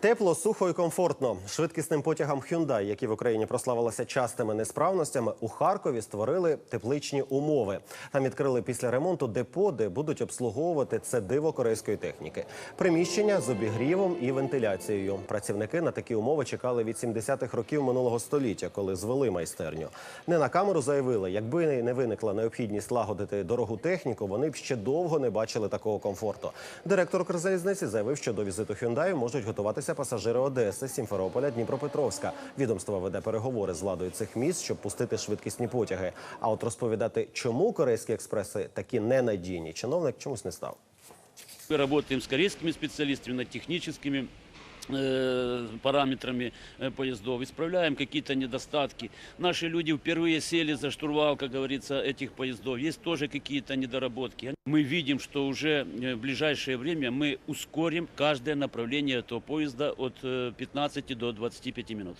Тепло, сухо і комфортно. Швидкісним потягам Hyundai, які в Україні прославилися частими несправностями, у Харкові створили тепличні умови. Там відкрили після ремонту депо, де будуть обслуговувати це диво корейської техніки. Приміщення з обігрівом і вентиляцією. Працівники на такі умови чекали від 70-х років минулого століття, коли звели майстерню. Не на камеру заявили, якби не виникла необхідність лагодити дорогу техніку, вони б ще довго не бачили такого комфорту. Директор Укрзалізниці заявив, що до візиту Hyundai можуть готуватися пасажири Одеси, Сімферополя, Дніпропетровська. Відомство веде переговори з владою цих міст, щоб пустити швидкісні потяги. А от розповідати, чому корейські експреси такі ненадійні, чиновник чомусь не став. Ми працюємо з корейськими спеціалістами над техническими э, параметрами э, поездов, исправляем какие-то недостатки. Наши люди впервые сели за штурвал, как говорится, этих поездов. Есть тоже какие-то недоработки. Мы видим, что уже э, в ближайшее время мы ускорим каждое направление этого поезда от э, 15 до 25 минут.